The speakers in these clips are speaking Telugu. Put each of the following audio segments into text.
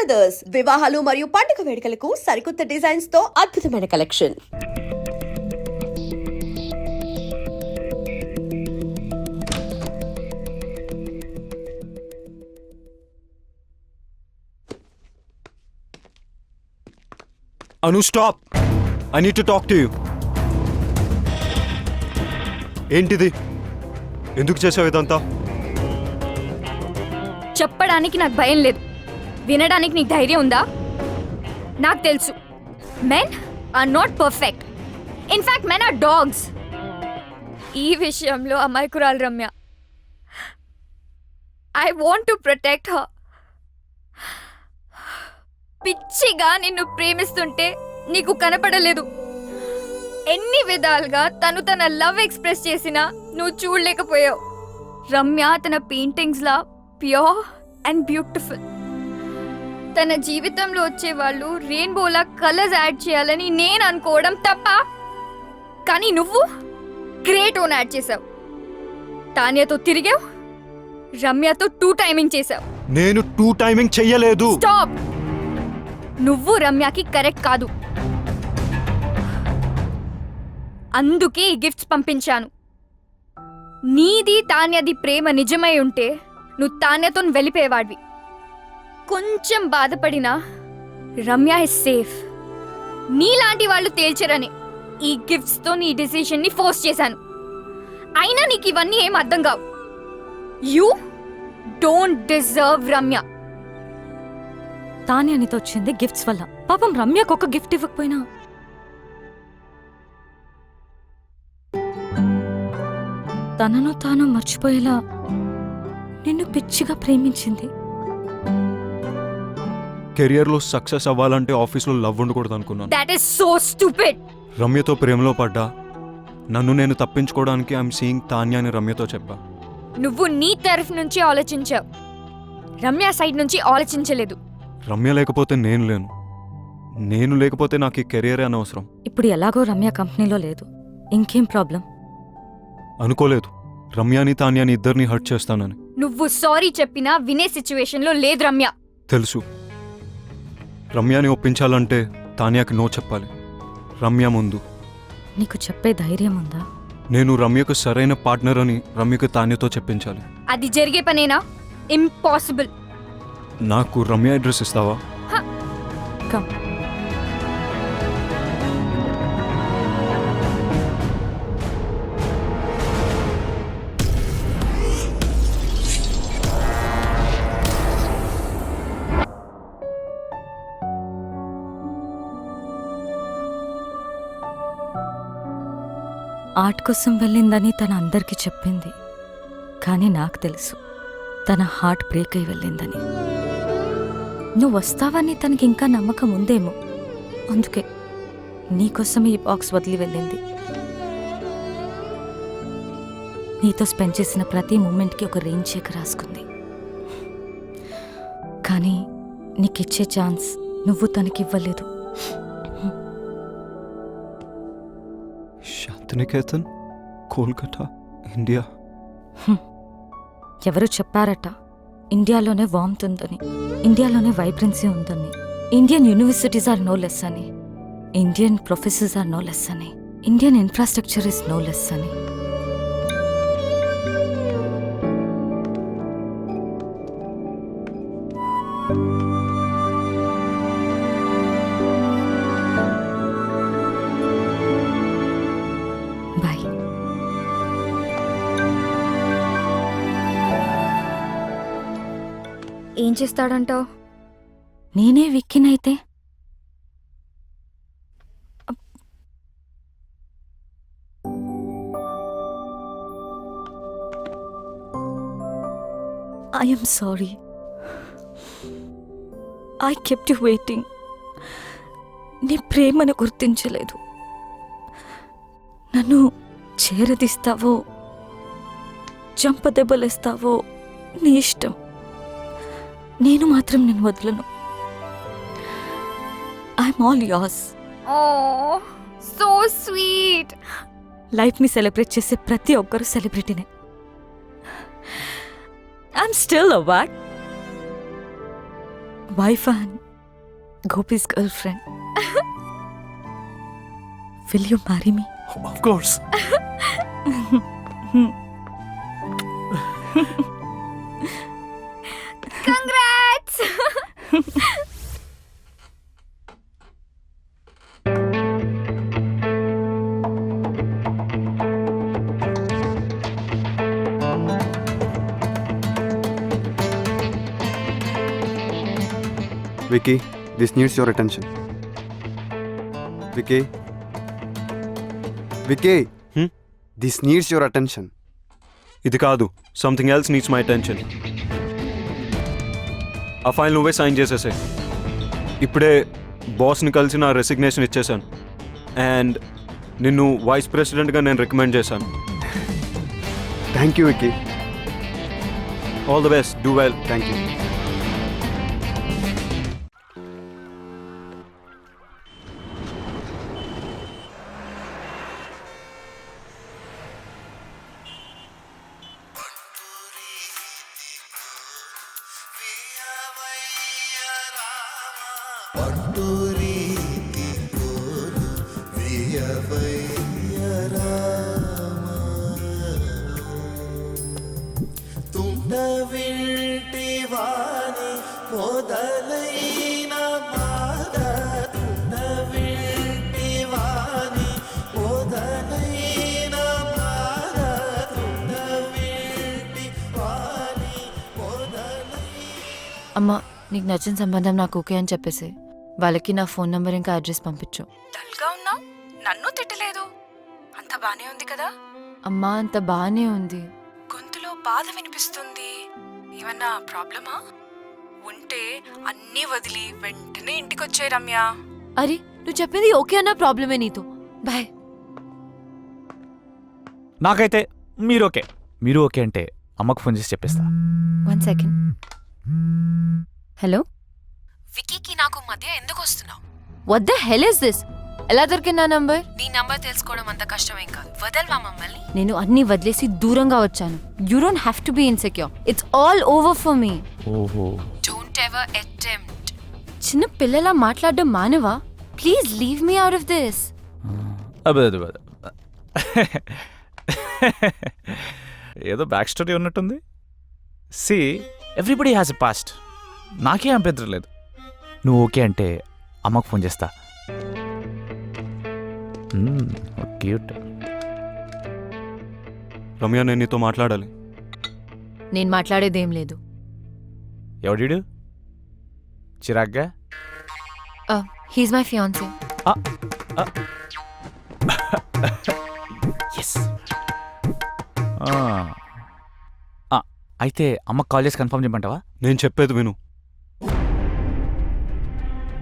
బ్రదర్స్ వివాహాలు మరియు పండుగ వేడుకలకు సరికొత్త డిజైన్స్తో అద్భుతమైన collection Anu stop I need to talk to you ఏంటిది? ఎందుకు చేసావు ఇదంతా? చెప్పడానికి నాకు భయం లేదు. వినడానికి నీకు ధైర్యం ఉందా? నాకు తెలుసు. Men are not perfect in fact men are dogs ఈ విషయంలో అమాయకురాలు Ramya. I want to protect her పిచ్చిగా నిన్ను ప్రేమిస్తుంటే నీకు కనపడలేదు. ఎన్ని విధాలుగా తను తన లవ్ ఎక్స్ప్రెస్ చేసినా నువ్వు చూడలేకపోయావు. రమ్య తన పెయింటింగ్స్లా ప్యూర్ అండ్ బ్యూటిఫుల్. తన జీవితంలో వచ్చే వాళ్ళు రెయిన్బోలా కలర్స్ యాడ్ చేయాలని నేను అనుకోవడం తప్ప. కానీ నువ్వు గ్రేట్ ఓన్ యాడ్ చేసావు. తాన్యతో తిరిగావు. రమ్యతో టూ టైమింగ్ చేసావు. నేను టూ టైమింగ్ చెయ్యలేదు. స్టాప్! నువ్వు రమ్యకి కరెక్ట్ కాదు. అందుకే ఈ గిఫ్ట్స్ పంపించాను. నీది తాన్యది ప్రేమ నిజమై ఉంటే నువ్వు తాన్యతో వెళ్ళిపోయేవాడివి. కొంచెం బాధపడినా రమ్య ఇస్ సేఫ్ నీలాంటి వాళ్ళు తేల్చరని ఈ గిఫ్ట్స్తో నీ డెసిషన్ని ఫోర్స్ చేశాను. అయినా నీకు ఇవన్నీ ఏం అర్థం కావు. You don't deserve Ramya. తానే అనితో వచ్చింది గిఫ్ట్స్ వల్ల. పాపం రమ్యకు ఒక గిఫ్ట్ ఇవ్వకపోయినా? తనను తాను మర్చిపోయేలా నిన్ను పిచ్చిగా ప్రేమించింది కెరియర్లో సక్సెస్ అవ్వాలంటే ఆఫీస్లో లవ్ ఉండకూడదు అనుకున్నాను. దట్ ఈస్ సో స్టూపిడ్ రమ్యతో ప్రేమలో పడ్డా. నన్ను నేను తప్పించుకోవడానికి ఐఎమ్ సీయింగ్ తాన్య అని రమ్యతో చెప్పా. నువ్వు నీ తరఫు నుంచి ఆలోచించావు. రమ్య సైడ్ నుంచి ఆలోచించలేదు. రమ్య లేకపోతే నేను లేను. నేను లేకపోతే నాకు ఈ కెరియరే అనవసరం. ఇప్పుడు ఎలాగో రమ్య కంపెనీలో లేదు. ఇంకేం ప్రాబ్లం? అనుకోలేదు. రమ్యాని తాన్యాని ఇద్దరిని హర్ట్ చేస్తానని. నువ్వు సారీ చెప్పినా వినే సిచ్యువేషన్లో లేదు రమ్య. తెలుసు. రమ్యాని ఒప్పించాలంటే తాన్యాకి నో చెప్పాలి. రమ్య ముందు. నీకు చెప్పే ధైర్యం ఉందా? నేను రమ్యకు సరైన పార్ట్నర్ అని రమ్యకు తాన్యతో చెప్పించాలి. అది జరిగే పనేనా? ఇంపాసిబుల్. నాకు రమ్య అడ్రస్ ఇస్తావా? కమ్. ఆర్ట్ కోసం వెళ్ళిందని తన అందరికీ చెప్పింది. కానీ నాకు తెలుసు తన హార్ట్ బ్రేక్ అయి వెళ్ళిందని. నువ్వు వస్తావని తనకి ఇంకా నమ్మకం ఉందేమో. అందుకే నీకోసం ఈ బాక్స్ వదిలి వెళ్ళింది. నీతో స్పెండ్ చేసిన ప్రతి మూమెంట్కి ఒక రేంజ్ చెక్ రాసుకుంది. కానీ నీకిచ్చే ఛాన్స్ నువ్వు తనకివ్వలేదు శాంతినికేతన్ కోల్కతా? ఇండియా? ఎవరు చెప్పారట? ఇండియాలోనే వామ్త్ ఉందని ఇండియాలోనే వైబ్రెన్సీ ఉందని. Indian universities are no less అని. Indian professors are no less అని. Indian infrastructure is no less అని. బాయ్ చేస్తాడంటావు? నేనే విక్కినైతే. I'm sorry I kept you waiting నీ ప్రేమను గుర్తించలేదు. నన్ను చేరదీస్తావో చంపదెబ్బలేస్తావో నీ ఇష్టం. నేను మాత్రం నేను వదలను. I'm all as oh so sweet లైఫ్ని సెలబ్రేట్ చేసే ప్రతి ఒక్కరు సెలబ్రిటీనే I'm still a work wife and Gopi's girlfriend will you marry me of course Vicky, this needs your attention. Vicky. Vicky. Hmm? This needs your attention. ఇది కాదు something else needs my attention ఆ ఫైల్ నువ్వే సైన్ చేసేసే ఇప్పుడే బాస్ని కలిసి నా రెసిగ్నేషన్ ఇచ్చేసాను అండ్ నిన్ను వైస్ ప్రెసిడెంట్గా నేను రికమెండ్ చేశాను Thank you, Vicky. All the best do well Thank you. తుండవింటివాని మొదలైన బాధ తుండవింటివాని మొదలైన బాధ అమ్మ నీకు నచ్చిన సంబంధం నాకు ఓకే అని చెప్పేసి వాళ్ళకి నా ఫోన్ నంబర్ ఇంకా అడ్రస్ పంపించు. డల్గా ఉన్నావు? నన్ను తిట్టలేదు. బానే ఉంది కదా? అమ్మా అంత బాగానే ఉంది. గొంతులో బాధ వినిపిస్తుంది. ఏమన్నా ప్రాబ్లమా? ఉంటే అన్నీ వదిలి వెంటనే ఇంటికి వచ్చే రమ్య. అరే నువ్వు చెప్పింది ఓకే అన్న ప్రాబ్లమే నీతో. బాయ్. నాకైతే మీరు ఓకే. మీరు ఓకే అంటే అమ్మకు ఫోన్ చేసి చెప్పేస్తా. One second. హలో? వికీకి నాకు మధ్య ఎందుకు వస్తున్నావు? What the hell is this ఎలా దొరికింది నా నంబర్? నీ నంబర్ తెలుసుకోవడం అంత కష్టమేం కాదు. వదల్వా మమ్మల్ని? నేను అన్ని వదిలేసి దూరంగా వచ్చాను. You don't have to be insecure it's all over for me ఓహో. డోంట్ ఎవర్ అటెంప్ట్ చిన్న పిల్లలా మాట్లాడడం మానవా? Please leave me out of this అదే అదే అదే ఏదో బ్యాక్ స్టోరీ ఉన్నట్టుంది. See everybody has a past నాకే అభ్యంతరం లేదు. నువ్వు ఓకే అంటే అమ్మకు ఫోన్ చేస్తా. క్యూట్ రమ్య నేను నీతో మాట్లాడాలి. నేను మాట్లాడేదేం లేదు. ఎవడీడు చిరాగ్గా? హీస్ మై ఫియాన్సీ అయితే అమ్మకు కాల్ చేసి కన్ఫర్మ్ చేయమంటావా? నేను చెప్పేది విను.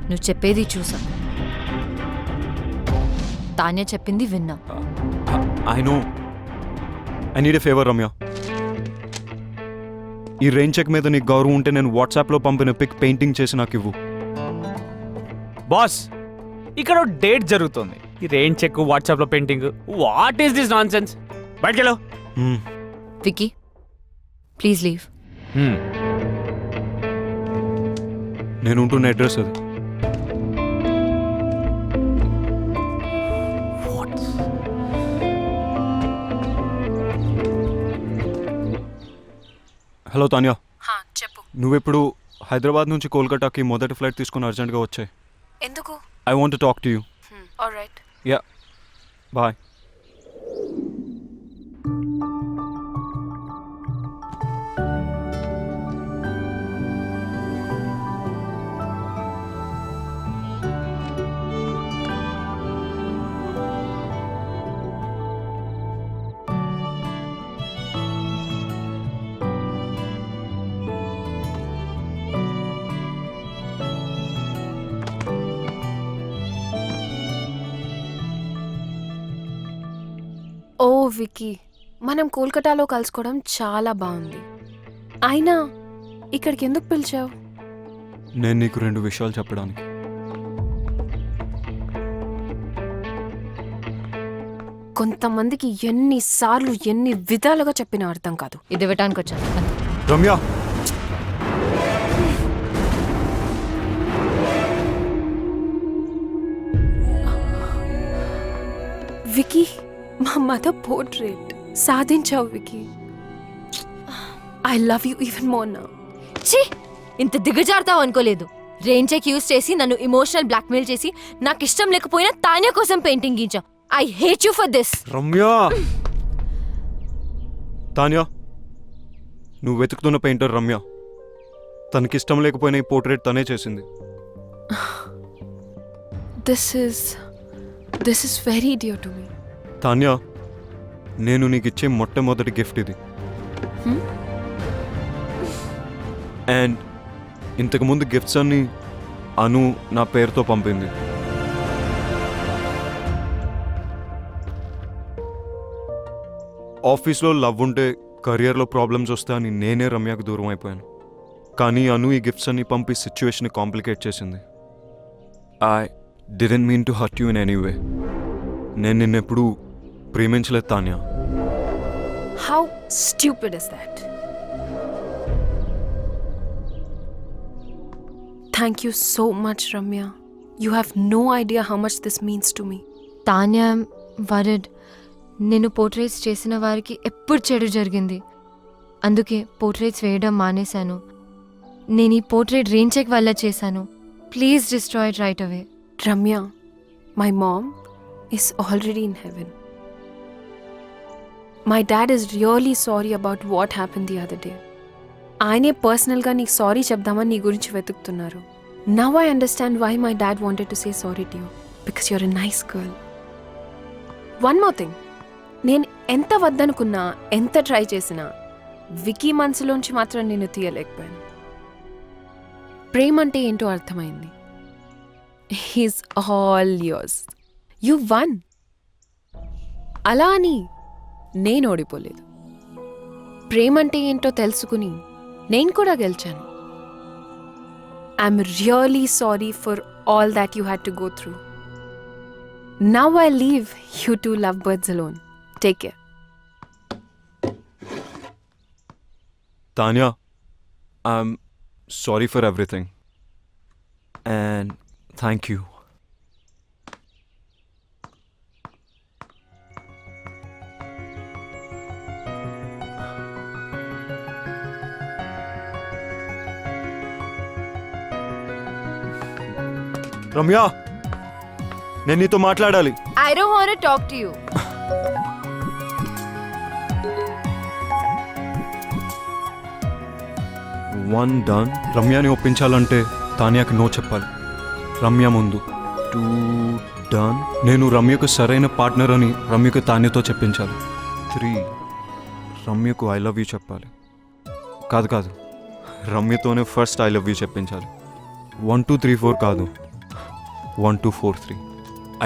నువ్వు చెప్పేది చూసా. తాన్య చెప్పింది విన్నా. I know I need a favour Ramya ఈ రెయిన్ చెక్ మీద నీకు గౌరవం ఉంటే నేను వాట్సాప్లో పంపిన పిక్ పెయింటింగ్ చేసి నాకు ఇవ్వు. బాస్ ఇక్కడ డేట్ జరుగుతుంది. ఈ రెయిన్ చెక్ వాట్సాప్లో painting what is this nonsense బయటకెళ్ళు. Vicky please leave నేను ఉంటున్న అడ్రస్ అది. హలో తాన్యా. చెప్పు. నువ్వెప్పుడు హైదరాబాద్ నుంచి కోల్కతాకి మొదటి ఫ్లైట్ తీసుకుని అర్జెంట్గా వచ్చాయి. ఎందుకు? I want talk to you. All right yeah. Bye. Vicky మనం కోల్కతాలో కలుసుకోవడం చాలా బాగుంది. అయినా ఇక్కడికి ఎందుకు పిలిచావు? నేను నీకు రెండు విషయాలు చెప్పడానికి. కొంతమందికి ఎన్నిసార్లు ఎన్ని విధాలుగా చెప్పిన అర్థం కాదు. ఇది ఇవ్వటానికి వచ్చాను. రమ్య! మా mother portrait. సాధించావు Vicky. I love you even more నా ఛీ! ఇంత దిగజారుతావు అనుకోలేదు. రేంజెక్ యూస్ చేసి నన్ను ఇమోషనల్ బ్లాక్మెయిల్ చేసి నాకు ఇష్టం లేకపోయినా తానే కోసం painting గీంచావు. I hate you for this Ramya! Tanya నువ్వు వెతుకుతున్న పెయింటర్ రమ్య. తనకిష్టం లేకపోయినా ఈ పోర్ట్రేట్ తనే చేసింది. This is this is very dear to me Tanya నేను నీకు ఇచ్చే మొట్టమొదటి గిఫ్ట్ ఇది. అండ్ ఇంతకుముందు గిఫ్ట్స్ అన్ని అను నా పేరుతో పంపింది. ఆఫీస్లో లవ్ ఉంటే కెరియర్లో ప్రాబ్లమ్స్ వస్తాయని నేనే రమ్యకు దూరం అయిపోయాను. కానీ అను ఈ గిఫ్ట్స్ అన్ని పంపి సిచ్యువేషన్ కాంప్లికేట్ చేసింది. I didn't mean to hurt you in any way. నేను నిన్నెప్పుడు ప్రేమించలేదు Tanya. How stupid is that thank you so much Ramya you have no idea how much this means to me Tanya word నేను పోర్ట్రేట్స్ చేసిన వారికి ఎప్పుడు చెడు జరిగింది. అందుకే పోర్ట్రేట్స్ వేయడం మానేశాను. నేను ఈ పోర్ట్రేట్ రేంచెక్ వల్ల చేశాను. Please destroy right away Ramya my mom is already in heaven my dad is really sorry about what happen the other day ఆయనే పర్సనల్గా నీకు సారీ చెప్దామని నీ గురించి వెతుకుతున్నారు. Now I understand why my dad wanted to say sorry to you because you're a nice girl one more thing నేను ఎంత వద్దనుకున్నా ఎంత ట్రై చేసినా వికీ మనసులోంచి మాత్రం నేను తీయలేకపోయాను. ప్రేమ అంటే ఏంటో అర్థమైంది. He's all yours you won అలా అని నేను ఓడిపోలేదు. ప్రేమంటే ఏంటో తెలుసుకుని నేను కూడా గెలిచాను. I'm really sorry for all that you had to go through now I leave you two love birds alone take care Tanya, I'm sorry for everything. And thank you. Ramya నేను నీతో మాట్లాడాలి. I don't want talk to you one done రమ్యని ఒప్పించాలంటే తాన్యాకి నో చెప్పాలి. రమ్య ముందు. టూ డన్ నేను రమ్యకు సరైన పార్ట్నర్ అని రమ్యకు తాన్యతో చెప్పించాలి. త్రీ రమ్యకు ఐ లవ్ యూ చెప్పాలి. కాదు కాదు. రమ్యతోనే ఫస్ట్ ఐ లవ్ యూ చెప్పించాలి. వన్ టూ త్రీ ఫోర్ కాదు. One two four three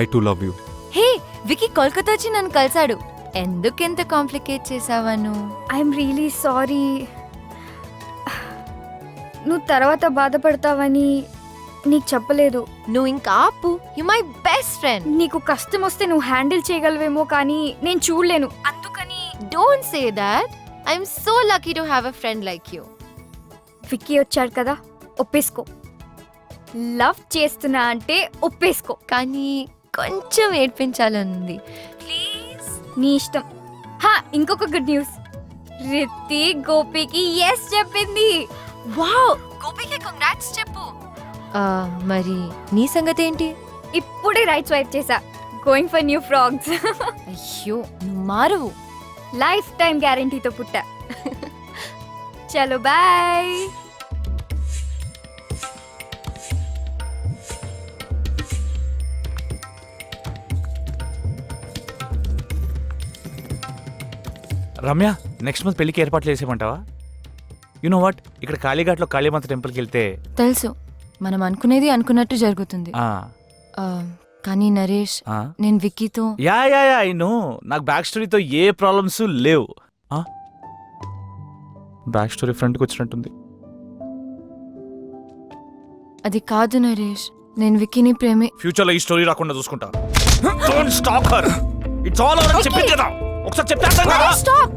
I to love you hey Vicky Kolkata వచ్చి నన్ను కలిశాడు. ఎందుకెంత కాంప్లికేట్ చేసావా నువ్వు? I'm really sorry. నువ్వు తర్వాత బాధపడతావని నీకు చెప్పలేదు. నువ్వు ఇంకా ఆపు. యు మై బెస్ట్ ఫ్రెండ్ నీకు కష్టం వస్తే నువ్వు హ్యాండిల్ చేయగలవేమో కానీ నేను చూడలేను. అందుకని don't say that I'm so lucky to have a friend like you Vicky వచ్చాడు కదా ఒప్పేసుకో. లవ్ చేస్తున్నా అంటే ఒప్పేసుకో. కానీ కొంచెం ఏడ్పించాలనుంది. ప్లీజ్. నీ ఇష్టం. హా ఇంకొక గుడ్ న్యూస్. రిత్తి గోపికి ఎస్ చెప్పింది. వావ్! గోపికి కంగ్రాట్స్ చెప్పు. మరి నీ సంగతి ఏంటి? ఇప్పుడే రైట్ స్వైప్ చేసా గోయింగ్ ఫర్ న్యూ ఫ్రాగ్స్ అయ్యో మారువు. లైఫ్ టైం గ్యారంటీతో పుట్టా. చలో బాయ్ రమ్య నెక్స్ట్ మంత్ పెళ్ళికి ఏర్పాట్లు చేసేయమంటావా? యు నో వాట్ ఇక్కడ కాళీఘాట్లో కాళీమాత టెంపుల్కి వెళ్తే తెలుసు. మనం అనుకునేది అనుకున్నట్టు జరుగుతుంది. ఆ, ఆ, కానీ నరేష్ ఆ. నేను విక్కీతో yeah yeah yeah I know నాకు బ్యాక్ స్టోరీతో ఏ ప్రాబ్లమ్స్ లేవు. బ్యాక్ స్టోరీ ఫ్రంట్కి వచ్చినట్టుంది. అది కాదు నరేష్. నేను విక్కీని ప్రేమే ఫ్యూచర్లో ఈ స్టోరీ రాకుండా చూసుకుంటా. Don't stop her it's all over చెప్పి కదా ఒకసారి చెప్తే అర్థం కదా? Stop.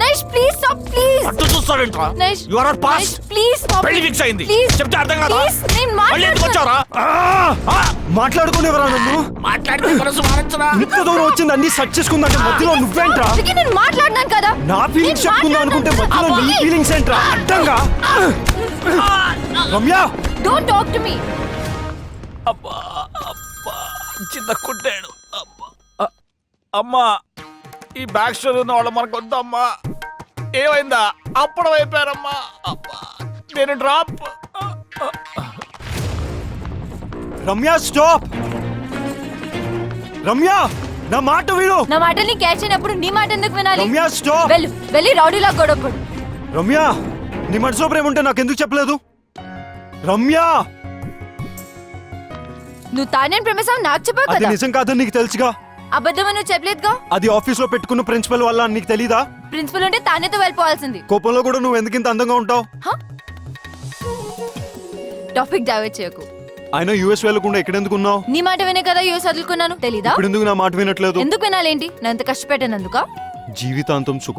Naresh please stop please. అట్టు చూస్తావేంట్రా Naresh you are not past please stop. పెళ్ళి ఫిక్స్ అయింది. ప్లీజ్ చెప్తే అర్థం కదా? ప్లీజ్ నేను మళ్ళీ ఎందుకు వచ్చావు? వచ్చారా మాట్లాడుకునేవరా నన్ను? మాట్లాడితే మనసు మారచ్చరా. ఇంత దూరం వచ్చింది అన్ని సెట్ చేసుకుందంటే మధ్యలో నువ్వేంట్రా? అందుకే నేను మాట్లాడినాను కదా. నా ఫీలింగ్స్ చెప్పుకుందాం అనుకుంటే మధ్యలో నీ ఫీలింగ్స్ ఏంట్రా? అడ్డంగా. Ramya! Don't talk to me అబ్బా అబ్బా చిన్న కుట్టాడు. అమ్మా. ఈ బ్యాక్ స్టోర్ ఉన్న వాళ్ళు మనకు వద్దమ్మా. ఏమైందా? అప్పుడు అయిపోయారమ్మా. అబ్బా నేను డ్రాప్ రమ్య స్టాప్ రమ్య నా మాట విను. నా మాటల్ని క్యాచ్ అయినప్పుడు నీ మాట ఎందుకు వినాలి? రమ్య స్టాప్ వెళ్ళు వెళ్ళి రౌడీలా గొడవపడు. రమ్య నీ మనసులో ప్రేమ ఉంటే నాకు ఎందుకు చెప్పలేదు? రమ్య. నువ్వు తానేం ప్రేమిస్తావు నాకు చెప్పావు అది కదా. నిజం కాదని నీకు తెలుసుగా. అబద్ధమని నువ్వు చెప్పలేదుగా? అది ఆఫీస్లో పెట్టుకున్న ప్రిన్సిపల్ వల్ల నీకు తెలీదా? ప్రిన్సిపల్ ఉంటే తానేతో వెళ్ళిపోవాల్సింది. కోపంలో కూడా నువ్వు ఎందుకు ఇంత అందంగా ఉంటావు? టాపిక్ డైవర్ట్ చేయకు. ఆయన యూఎస్ వెళ్ళకుండా ఎక్కడెందుకు ఉన్నావు? నీ మాట వినే కదా యూస్ వదులుకున్నాను. తెలీదా? ఇప్పుడు ఎందుకు నా మాట వినట్లేదు? ఎందుకు వినాలేంటి? నేను ఎంత కష్టపెట్టానందుక జీవితాంతం సుఖ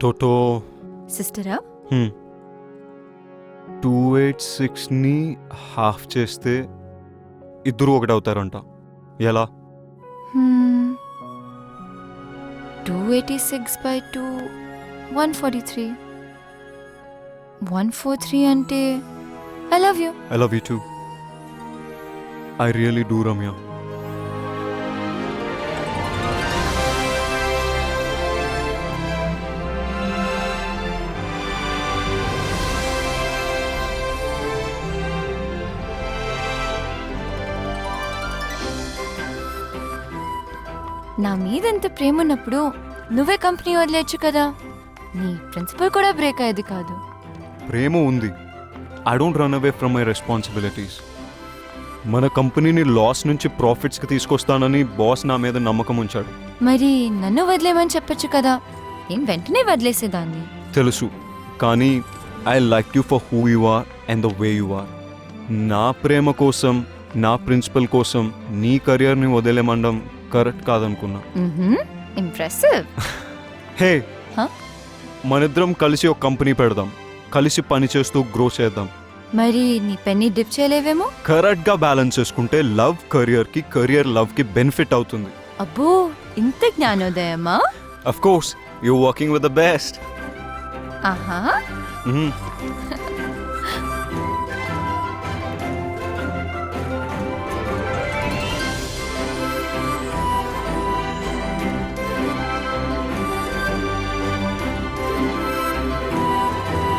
టోటో. సిస్టరా? టూ ఎయిట్ సిక్స్ని హాఫ్ చేస్తే ఇద్దరు ఒకటి అవుతారంట ఎలా two eighty six by two one forty three. One four three అంటే I love you I love you too I really do Ramya నా మీద ఎంత ప్రేమ ఉన్నప్పుడు నువ్వే కంపెనీ వదిలేచ్చు కదా. నీ ప్రిన్సిపల్ కూడా బ్రేక్ అయ్యేది కాదు. ప్రేమ ఉంది. I don't run away from my responsibilities మన కంపెనీని లాస్ నుంచి ప్రాఫిట్స్కి తీసుకొస్తానని బాస్ నా మీద నమ్మకం ఉంచాడు. మరి నన్ను వదిలేమని చెప్పొచ్చు కదా. నేను వెంటనే వదిలేసేదాన్ని. తెలుసు. కానీ I like you for who you are and the way you are నా ప్రేమ కోసం నా ప్రిన్సిపల్ కోసం నీ కెరియర్ని వదిలేమండం కరెక్ట్ కాదనుకున్నా. ఇంప్రెసివ్ హే? మనిద్దరం కలిసి ఒక కంపెనీ పెడదాం. కలిసి పని చేస్తూ గ్రో చేద్దాం. మరి నీ పెన్ని డిప్ చేయలేవేమో? కరెక్ట్గా బ్యాలెన్స్ చేసుకుంటే లవ్ కెరియర్కి కెరియర్ లవ్కి బెనిఫిట్ అవుతుంది. అబ్బో ఇంత జ్ఞానోదయమా of course you working with the best ఆహా.